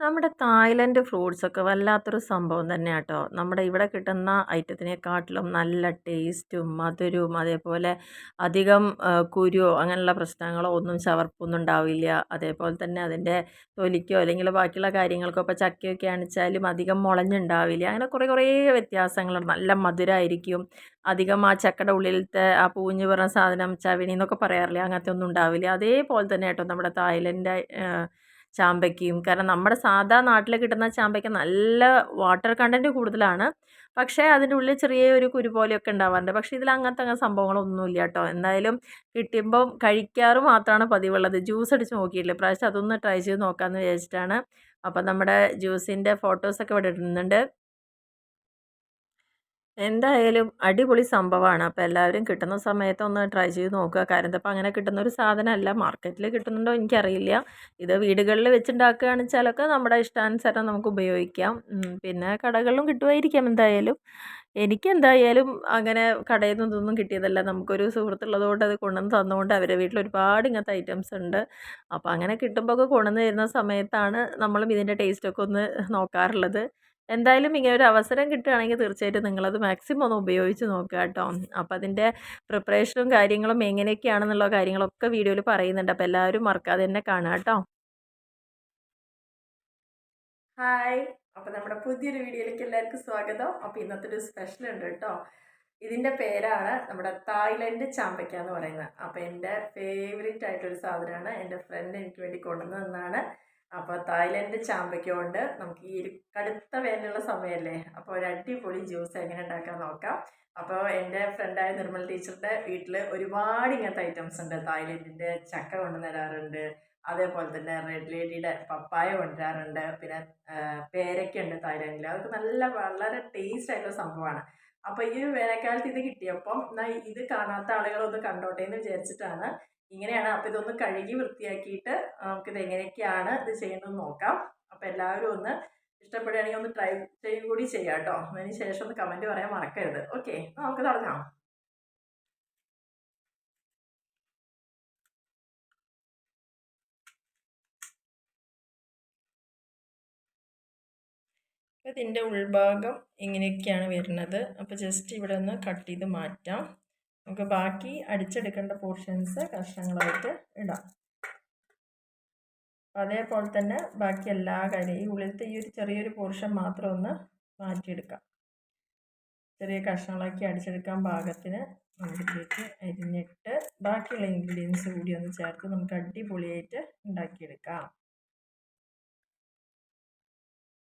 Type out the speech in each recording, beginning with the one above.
നമ്മുടെ തായ്ലൻഡ് ഫ്രൂട്ട്സൊക്കെ വല്ലാത്തൊരു സംഭവം തന്നെ കേട്ടോ നമ്മുടെ ഇവിടെ കിട്ടുന്ന ഐറ്റത്തിനെക്കാട്ടിലും നല്ല ടേസ്റ്റും മധുരവും അതേപോലെ അധികം കുരുവോ അങ്ങനെയുള്ള പ്രശ്നങ്ങളോ ഒന്നും ചവർപ്പൊന്നും ഉണ്ടാവില്ല. അതേപോലെ തന്നെ അതിന്റെ തൊലിക്കോ അല്ലെങ്കിൽ ബാക്കിയുള്ള കാര്യങ്ങൾക്കോ ഇപ്പോൾ ചക്കയൊക്കെ അണിച്ചാലും അധികം മുളഞ്ഞുണ്ടാവില്ല. അങ്ങനെ കുറേ കുറേ വ്യത്യാസങ്ങളുണ്ട് നല്ല മധുരമായിരിക്കും അധികം ആ ചക്കയുടെ ഉള്ളിലത്തെ ആ പൂഞ്ഞു പറഞ്ഞ സാധനം ചവിണി എന്നൊക്കെ പറയാറില്ലേ അങ്ങനത്തെ ഒന്നും ഉണ്ടാവില്ല. അതേപോലെ തന്നെ കേട്ടോ നമ്മുടെ തായ്ലൻഡ് ചാമ്പയ്ക്കയും. കാരണം നമ്മുടെ സാധാ നാട്ടിൽ കിട്ടുന്ന ചാമ്പയ്ക്ക നല്ല വാട്ടർ കണ്ടന്റ് കൂടുതലാണ്. പക്ഷേ അതിന്റെ ഉള്ളിൽ ചെറിയ ഒരു കുരു പോലെയൊക്കെ ഉണ്ടാവാറുണ്ട്. പക്ഷേ ഇതിൽ അങ്ങനത്തെ അങ്ങനെ സംഭവങ്ങളൊന്നുമില്ല കേട്ടോ. എന്തായാലും കിട്ടുമ്പം കഴിക്കാറ് മാത്രമാണ് പതിവുള്ളത്. ജ്യൂസ് അടിച്ച് നോക്കിയിട്ടില്ല. പ്രാവശ്യം അതൊന്ന് ട്രൈ ചെയ്ത് നോക്കാമെന്ന് വിചാരിച്ചിട്ടാണ്. അപ്പം നമ്മുടെ ജ്യൂസിന്റെ ഫോട്ടോസൊക്കെ ഇവിടെ ഇടുന്നുണ്ട്. എന്തായാലും അടിപൊളി സംഭവമാണ് അപ്പോൾ എല്ലാവരും കിട്ടുന്ന സമയത്ത് ഒന്ന് ട്രൈ ചെയ്ത് നോക്കുക. കാരണം ഇപ്പോൾ അങ്ങനെ കിട്ടുന്ന ഒരു സാധനമല്ല. മാർക്കറ്റിൽ കിട്ടുന്നുണ്ടോ എനിക്കറിയില്ല. ഇത് വീടുകളിൽ വെച്ചുണ്ടാക്കുകയാണെന്ന് വെച്ചാലൊക്കെ നമ്മുടെ ഇഷ്ടാനുസരണം നമുക്ക് ഉപയോഗിക്കാം. പിന്നെ കടകളിലും കിട്ടുമായിരിക്കാം എന്തായാലും. എനിക്ക് എന്തായാലും അങ്ങനെ കടയിൽ നിന്ന് ഇതൊന്നും കിട്ടിയതല്ല. നമുക്കൊരു സുഹൃത്തുള്ളതുകൊണ്ട് അത് കൊണ്ടുവന്ന് തന്നുകൊണ്ട് അവരുടെ വീട്ടിൽ ഒരുപാട് ഇങ്ങനത്തെ ഐറ്റംസ് ഉണ്ട്. അപ്പോൾ അങ്ങനെ കിട്ടുമ്പോൾ ഒക്കെ കൊണ്ടുവന്ന് തരുന്ന സമയത്താണ് നമ്മളും ഇതിന്റെ ടേസ്റ്റൊക്കെ ഒന്ന് നോക്കാറുള്ളത്. എന്തായാലും ഇങ്ങനെ ഒരു അവസരം കിട്ടുകയാണെങ്കിൽ തീർച്ചയായിട്ടും നിങ്ങളത് മാക്സിമം ഒന്ന് ഉപയോഗിച്ച് നോക്കുക കേട്ടോ. അപ്പോൾ അതിന്റെ പ്രിപ്പറേഷനും കാര്യങ്ങളും എങ്ങനെയൊക്കെയാണെന്നുള്ള കാര്യങ്ങളൊക്കെ വീഡിയോയിൽ പറയുന്നുണ്ട്. അപ്പോൾ എല്ലാവരും മറക്കാതെ തന്നെ കാണുക കേട്ടോ. ഹായ് അപ്പോൾ നമ്മുടെ പുതിയൊരു വീഡിയോയിലേക്ക് എല്ലാവർക്കും സ്വാഗതം. അപ്പോൾ ഇന്നത്തെ ഒരു സ്പെഷ്യൽ ഉണ്ട് കേട്ടോ. ഇതിന്റെ പേരാണ് നമ്മുടെ തായ്ലൻഡ് ചാമ്പയ്ക്ക എന്ന് പറയുന്നത്. അപ്പോൾ എന്റെ ഫേവറേറ്റ് ആയിട്ടൊരു സാധനമാണ്. എന്റെ ഫ്രണ്ട് എനിക്ക് വേണ്ടി കൊണ്ടുവന്നു തന്നാണ് അപ്പോൾ തായ്ലൻഡ് ചാമ്പയ്ക്ക കൊണ്ട് നമുക്ക് ഈ ഒരു കടുത്ത വേനലുള്ള സമയമല്ലേ? അപ്പോൾ ഒരു അടിപൊളി ജ്യൂസ് എങ്ങനെ ഉണ്ടാക്കാൻ നോക്കാം. അപ്പോൾ എന്റെ ഫ്രണ്ടായ നിർമ്മൽ ടീച്ചറുടെ വീട്ടിൽ ഒരുപാട് ഇങ്ങനത്തെ ഐറ്റംസ് ഉണ്ട്. തായ്ലൻഡിന്റെ ചക്ക കൊണ്ടുവരാറുണ്ട് അതേപോലെ തന്നെ റെഡ് ലേഡിയുടെ പപ്പായ കൊണ്ടുവരാറുണ്ട് പിന്നെ പേരയ്ക്ക ഉണ്ട് തായ്ലൻഡിൽ. അതൊക്കെ നല്ല വളരെ ടേസ്റ്റ് ആയിട്ടുള്ള സംഭവമാണ്. അപ്പോൾ ഈ വേനൽക്കാലത്ത് ഇത് കിട്ടിയപ്പം എന്നാൽ ഇത് കാണാത്ത ആളുകളൊന്ന് കണ്ടോട്ടെ എന്ന് വിചാരിച്ചിട്ടാണ് ഇങ്ങനെയാണ്. അപ്പോൾ ഇതൊന്ന് കഴുകി വൃത്തിയാക്കിയിട്ട് നമുക്കിത് എങ്ങനെയൊക്കെയാണ് ഇത് ചെയ്യുന്നത് നോക്കാം. അപ്പോൾ എല്ലാവരും ഒന്ന് ഇഷ്ടപ്പെടുകയാണെങ്കിൽ ഒന്ന് ട്രൈ ചെയ്യും കൂടി ചെയ്യാം കേട്ടോ. അതിന് ശേഷം ഒന്ന് കമന്റ് പറയാൻ മറക്കരുത്. ഓക്കെ നമുക്ക് തുടങ്ങാം. ഇതിന്റെ ഉൾഭാഗം ഇങ്ങനെയൊക്കെയാണ് വരുന്നത്. അപ്പോൾ ജസ്റ്റ് ഇവിടെ ഒന്ന് കട്ട് ചെയ്ത് മാറ്റാം. നമുക്ക് ബാക്കി അടിച്ചെടുക്കേണ്ട പോർഷൻസ് കഷ്ണങ്ങളായിട്ട് ഇടാം. അതേപോലെ തന്നെ ബാക്കി എല്ലാ കാര്യവും ഈ ഉള്ളിലത്തെ ഈ ഒരു ചെറിയൊരു പോർഷൻ മാത്രം ഒന്ന് മാറ്റിയെടുക്കാം. ചെറിയ കഷ്ണങ്ങളാക്കി അടിച്ചെടുക്കാൻ പാകത്തിന്. നമുക്കിലേക്ക് അരിഞ്ഞിട്ട് ബാക്കിയുള്ള ഇൻഗ്രീഡിയൻസ് കൂടി ഒന്ന് ചേർത്ത് നമുക്ക് അടിപൊളിയായിട്ട് ഉണ്ടാക്കിയെടുക്കാം.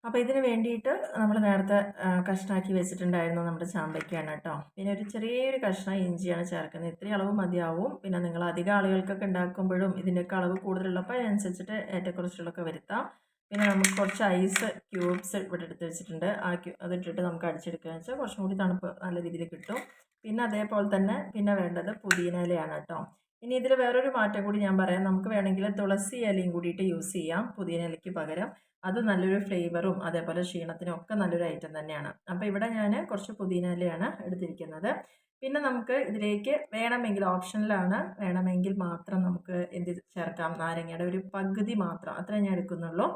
അപ്പോൾ ഇതിന് വേണ്ടിയിട്ട് നമ്മൾ നേരത്തെ കഷ്ണാക്കി വെച്ചിട്ടുണ്ടായിരുന്നു നമ്മുടെ ചാമ്പയ്ക്കാണ് കേട്ടോ. പിന്നെ ഒരു ചെറിയൊരു കഷ്ണം ഇഞ്ചിയാണ് ചേർക്കുന്നത്. ഇത്രയും അളവ് മതിയാവും. പിന്നെ നിങ്ങൾ അധികം ആളുകൾക്കൊക്കെ ഉണ്ടാക്കുമ്പോഴും ഇതിന്റെയൊക്കെ അളവ് കൂടുതലുള്ളപ്പോൾ അതിനനുസരിച്ചിട്ട് ഏറ്റക്കുറച്ചിലൊക്കെ വരുത്താം. പിന്നെ നമുക്ക് കുറച്ച് ഐസ് ക്യൂബ്സ് ഇവിടെ എടുത്ത് വെച്ചിട്ടുണ്ട്. ആ ക്യൂ അതിട്ടിട്ട് നമുക്ക് അടിച്ചെടുക്കുകയെന്ന് വെച്ചാൽ കുറച്ചും കൂടി തണുപ്പ് നല്ല രീതിയിൽ കിട്ടും. പിന്നെ അതേപോലെ തന്നെ പിന്നെ വേണ്ടത് പുതിന ഇലയാണ് കേട്ടോ. ഇനി ഇതിൽ വേറൊരു മാറ്റം കൂടി ഞാൻ പറയാം. നമുക്ക് വേണമെങ്കിൽ തുളസി ഇലയും കൂടിയിട്ട് യൂസ് ചെയ്യാം. പുതിന ഇലയ്ക്ക് പകരം. അത് നല്ലൊരു ഫ്ലേവറും അതേപോലെ ക്ഷീണത്തിനും ഒക്കെ നല്ലൊരു ഐറ്റം തന്നെയാണ്. അപ്പോൾ ഇവിടെ ഞാൻ കുറച്ച് പുതിനയിലയാണ് എടുത്തിരിക്കുന്നത്. പിന്നെ നമുക്ക് ഇതിലേക്ക് വേണമെങ്കിൽ ഓപ്ഷനിലാണ് വേണമെങ്കിൽ മാത്രം നമുക്ക് എന്ത് ചേർക്കാം? നാരങ്ങയുടെ ഒരു പകുതി മാത്രം. അത്രേ ഞാൻ എടുക്കുന്നുള്ളൂ.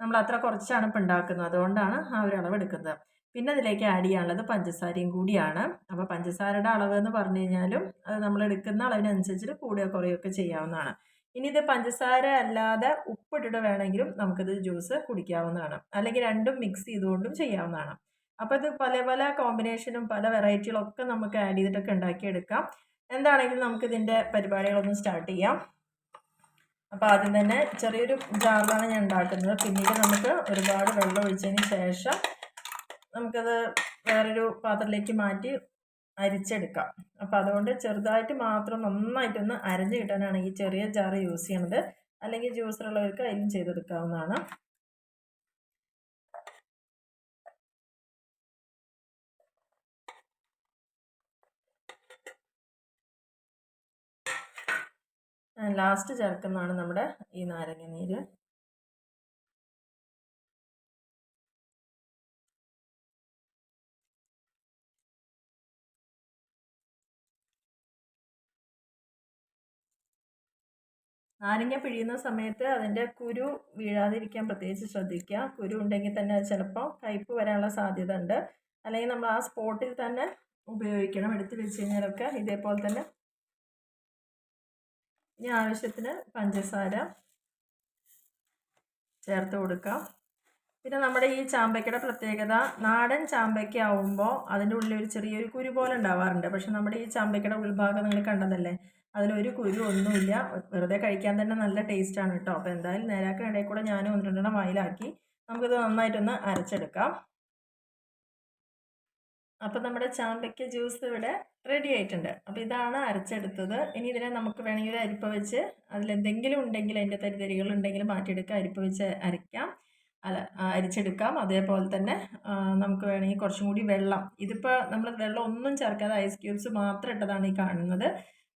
നമ്മൾ അത്ര കുറച്ചാണ് ഇപ്പം ഉണ്ടാക്കുന്നത്. അതുകൊണ്ടാണ് ആ ഒരു അളവ് എടുക്കുന്നത്. പിന്നെ അതിലേക്ക് ആഡ് ചെയ്യാനുള്ളത് പഞ്ചസാരയും കൂടിയാണ്. അപ്പോൾ പഞ്ചസാരയുടെ അളവ് എന്ന് പറഞ്ഞു കഴിഞ്ഞാലും അത് നമ്മൾ എടുക്കുന്ന അളവിനനുസരിച്ചിട്ട് കൂടുകയോ കുറയുകയൊക്കെ ചെയ്യാവുന്നതാണ്. ഇനി ഇത് പഞ്ചസാര അല്ലാതെ ഉപ്പിട്ടിട്ട് വേണമെങ്കിലും നമുക്കിത് ജ്യൂസ് കുടിക്കാവുന്നതാണ്. അല്ലെങ്കിൽ രണ്ടും മിക്സ് ചെയ്തുകൊണ്ടും ചെയ്യാവുന്നതാണ്. അപ്പോൾ ഇത് പല പല കോമ്പിനേഷനും പല വെറൈറ്റികളൊക്കെ നമുക്ക് ആഡ് ചെയ്തിട്ടൊക്കെ ഉണ്ടാക്കിയെടുക്കാം. എന്താണെങ്കിലും നമുക്കിതിന്റെ പരിപാടികളൊന്ന് സ്റ്റാർട്ട് ചെയ്യാം. അപ്പോൾ ആദ്യം തന്നെ ചെറിയൊരു ജാറിലാണ് ഞാൻ ഉണ്ടാക്കുന്നത്. പിന്നീട് നമുക്ക് ഒരുപാട് വെള്ളം ഒഴിച്ചതിന് ശേഷം നമുക്കത് വേറൊരു പാത്രത്തിലേക്ക് മാറ്റി അരിച്ചെടുക്കാം. അപ്പോൾ അതുകൊണ്ട് ചെറുതായിട്ട് മാത്രം നന്നായിട്ടൊന്ന് അരഞ്ഞു കിട്ടാനാണ് ഈ ചെറിയ ജാറ് യൂസ് ചെയ്യണത്. അല്ലെങ്കിൽ ജ്യൂസറുള്ളവർക്ക് അതിലും ചെയ്തെടുക്കാവുന്നതാണ്. ലാസ്റ്റ് ചേർക്കുന്നതാണ് നമ്മുടെ ഈ നാരങ്ങ നീര്. നാരങ്ങ പിഴിയുന്ന സമയത്ത് അതിന്റെ കുരു വീഴാതിരിക്കാൻ പ്രത്യേകിച്ച് ശ്രദ്ധിക്കുക. കുരു ഉണ്ടെങ്കിൽ തന്നെ അത് ചിലപ്പോൾ കയ്പ്പ് വരാനുള്ള സാധ്യത ഉണ്ട് അല്ലെങ്കിൽ നമ്മൾ ആ സ്പോട്ടിൽ തന്നെ ഉപയോഗിക്കണം. എടുത്ത് വെച്ച് കഴിഞ്ഞാലൊക്കെ ഇതേപോലെ തന്നെ ഇനി ആവശ്യത്തിന് പഞ്ചസാര ചേർത്ത് കൊടുക്കാം പിന്നെ നമ്മുടെ ഈ ചാമ്പയ്ക്കയുടെ പ്രത്യേകത നാടൻ ചാമ്പയ്ക്ക ആവുമ്പോൾ അതിന്റെ ഉള്ളിൽ ഒരു ചെറിയൊരു കുരു പോലെ ഉണ്ടാവാറുണ്ട്. പക്ഷെ നമ്മുടെ ഈ ചാമ്പയ്ക്കയുടെ ഉൾഭാഗം നിങ്ങൾ കണ്ടതല്ലേ? അതിലൊരു കുരു ഒന്നുമില്ല. വെറുതെ കഴിക്കാൻ തന്നെ നല്ല ടേസ്റ്റാണ് കേട്ടോ അപ്പോൾ എന്തായാലും നേരാക്കിനിടയിൽ കൂടെ ഞാൻ ഒന്ന് രണ്ടെണ്ണം വായിലാക്കി നമുക്കിത് നന്നായിട്ടൊന്ന് അരച്ചെടുക്കാം. അപ്പോൾ നമ്മുടെ ചാമ്പയ്ക്ക ജ്യൂസ് ഇവിടെ റെഡി ആയിട്ടുണ്ട്. അപ്പോൾ ഇതാണ് അരച്ചെടുത്തത്. ഇനി ഇതിനെ നമുക്ക് വേണമെങ്കിൽ ഒരു അരിപ്പ വെച്ച് അതിലെന്തെങ്കിലും ഉണ്ടെങ്കിൽ അതിന്റെ തരിതരികൾ ഉണ്ടെങ്കിൽ മാറ്റിയെടുക്കുക അരിപ്പ വെച്ച് അരയ്ക്കാം. അല്ല അരിച്ചെടുക്കാം. അതേപോലെ തന്നെ നമുക്ക് വേണമെങ്കിൽ കുറച്ചും കൂടി വെള്ളം. ഇതിപ്പോൾ നമ്മൾ വെള്ളം ഒന്നും ചേർക്കാതെ ഐസ് ക്യൂബ്സ് മാത്രം ഇട്ടതാണ് ഈ കാണുന്നത്.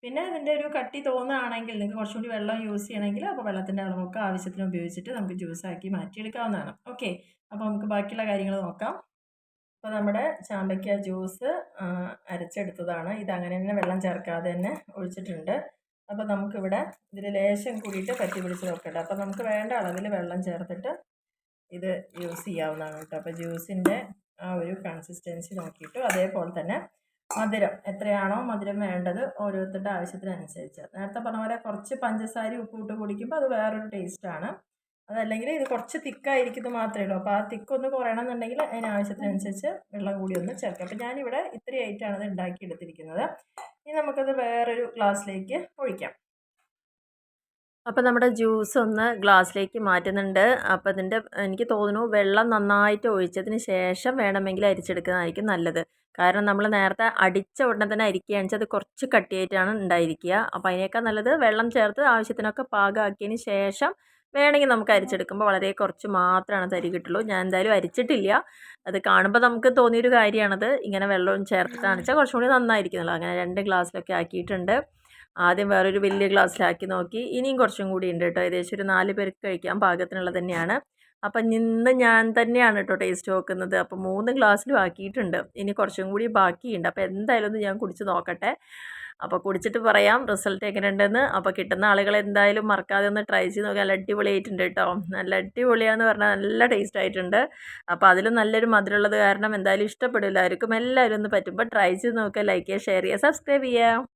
പിന്നെ ഇതിന്റെ ഒരു കട്ടി തോന്നുകയാണെങ്കിൽ നിങ്ങൾക്ക് കുറച്ചും കൂടി വെള്ളം യൂസ് ചെയ്യണമെങ്കിൽ അപ്പോൾ വെള്ളത്തിന്റെ അളവൊക്കെ ആവശ്യത്തിന് ഉപയോഗിച്ചിട്ട് നമുക്ക് ജ്യൂസാക്കി മാറ്റിയെടുക്കാവുന്നതാണ്. ഓക്കെ അപ്പോൾ നമുക്ക് ബാക്കിയുള്ള കാര്യങ്ങൾ നോക്കാം. അപ്പോൾ നമ്മുടെ ചാമ്പയ്ക്ക ജ്യൂസ് അരച്ചെടുത്തതാണ്. ഇത് അങ്ങനെ തന്നെ വെള്ളം ചേർക്കാതെ തന്നെ ഒഴിച്ചിട്ടുണ്ട്. അപ്പോൾ നമുക്കിവിടെ ഇതിൽ ലേശം കൂടിയിട്ട് പറ്റി പിടിച്ച് നോക്കട്ടെ അപ്പോൾ നമുക്ക് വേണ്ട അളവിൽ വെള്ളം ചേർത്തിട്ട് ഇത് യൂസ് ചെയ്യാവുന്നതാണ് കേട്ടോ. അപ്പോൾ ജ്യൂസിന്റെ ആ ഒരു കൺസിസ്റ്റൻസി നോക്കിയിട്ട് അതേപോലെ തന്നെ മധുരം എത്രയാണോ മധുരം വേണ്ടത് ഓരോരുത്തരുടെ ആവശ്യത്തിനനുസരിച്ച്. നേരത്തെ പറഞ്ഞ പോലെ കുറച്ച് പഞ്ചസാര ഉപ്പിട്ട് കുടിക്കുമ്പോൾ അത് വേറൊരു ടേസ്റ്റാണ് അതല്ലെങ്കിൽ ഇത് കുറച്ച് തിക്കായിരിക്കുന്നത് മാത്രമേ ഉള്ളൂ. അപ്പോൾ ആ തിക്ക് ഒന്ന് കുറയണമെന്നുണ്ടെങ്കിൽ അതിന് ആവശ്യത്തിനനുസരിച്ച് വെള്ളം കൂടി ഒന്ന് ചേർക്കാം അപ്പോൾ ഞാനിവിടെ ഇത്രയായിട്ടാണ് ഇത് ഉണ്ടാക്കിയെടുത്തിരിക്കുന്നത്. ഇനി നമുക്കത് വേറൊരു ഗ്ലാസ്സിലേക്ക് ഒഴിക്കാം. അപ്പോൾ നമ്മുടെ ജ്യൂസ് ഒന്ന് ഗ്ലാസ്സിലേക്ക് മാറ്റുന്നുണ്ട്. അപ്പോൾ ഇതിന്റെ എനിക്ക് തോന്നുന്നു വെള്ളം നന്നായിട്ട് ഒഴിച്ചതിന് ശേഷം വേണമെങ്കിൽ അരിച്ചെടുക്കുന്നതായിരിക്കും നല്ലത്. കാരണം നമ്മൾ നേരത്തെ അടിച്ച ഉടനെ തന്നെ അരിക്കുകയാണെന്ന് വെച്ചാൽ അത് കുറച്ച് കട്ടിയായിട്ടാണ് ഉണ്ടായിരിക്കുക. അപ്പോൾ അതിനേക്കാൾ നല്ലത് വെള്ളം ചേർത്ത് ആവശ്യത്തിനൊക്കെ പാകമാക്കിയതിന് ശേഷം വേണമെങ്കിൽ നമുക്ക് അരിച്ചെടുക്കുമ്പോൾ വളരെ കുറച്ച് മാത്രമാണ് തരി കിട്ടുള്ളൂ. ഞാൻ എന്തായാലും അരിച്ചിട്ടില്ല. അത് കാണുമ്പോൾ നമുക്ക് തോന്നിയൊരു കാര്യമാണത്. ഇങ്ങനെ വെള്ളം ചേർത്തിട്ടാണ് വെച്ചാൽ കുറച്ചും കൂടി നന്നായിരിക്കുന്നല്ലോ അങ്ങനെ രണ്ട് ഗ്ലാസ്സിലൊക്കെ ആക്കിയിട്ടുണ്ട്. ആദ്യം വേറൊരു വലിയ ഗ്ലാസ്സിലാക്കി നോക്കി. ഇനിയും കുറച്ചും കൂടി ഉണ്ട് കേട്ടോ. ഏകദേശം ഒരു നാല് പേർക്ക് കഴിക്കാൻ പാകത്തിനുള്ളത് തന്നെയാണ്. അപ്പം ഇന്ന് ഞാൻ തന്നെയാണ് കേട്ടോ ടേസ്റ്റ് നോക്കുന്നത് അപ്പം മൂന്ന് ഗ്ലാസ്സിലും ആക്കിയിട്ടുണ്ട്. ഇനി കുറച്ചും കൂടി ബാക്കിയുണ്ട്. അപ്പോൾ എന്തായാലും ഒന്ന് ഞാൻ കുടിച്ച് നോക്കട്ടെ. അപ്പോൾ കുടിച്ചിട്ട് പറയാം റിസൾട്ട് എങ്ങനെയുണ്ടെന്ന്. അപ്പോൾ കിട്ടുന്ന ആളുകൾ എന്തായാലും മറക്കാതെ ഒന്ന് ട്രൈ ചെയ്ത് നോക്കാം. നല്ല അടിപൊളിയായിട്ടുണ്ട് കേട്ടോ. നല്ല അടിപൊളിയാന്ന് പറഞ്ഞാൽ നല്ല ടേസ്റ്റ് ആയിട്ടുണ്ട്. അപ്പോൾ അതിലും നല്ലൊരു മധുരമുള്ളത് കാരണം എന്തായാലും ആർക്കും എല്ലാവരും ഒന്ന് പറ്റുമ്പോൾ ട്രൈ ചെയ്ത് നോക്കുക ലൈക്ക് ചെയ്യുക ഷെയർ ചെയ്യുക സബ്സ്ക്രൈബ് ചെയ്യുക.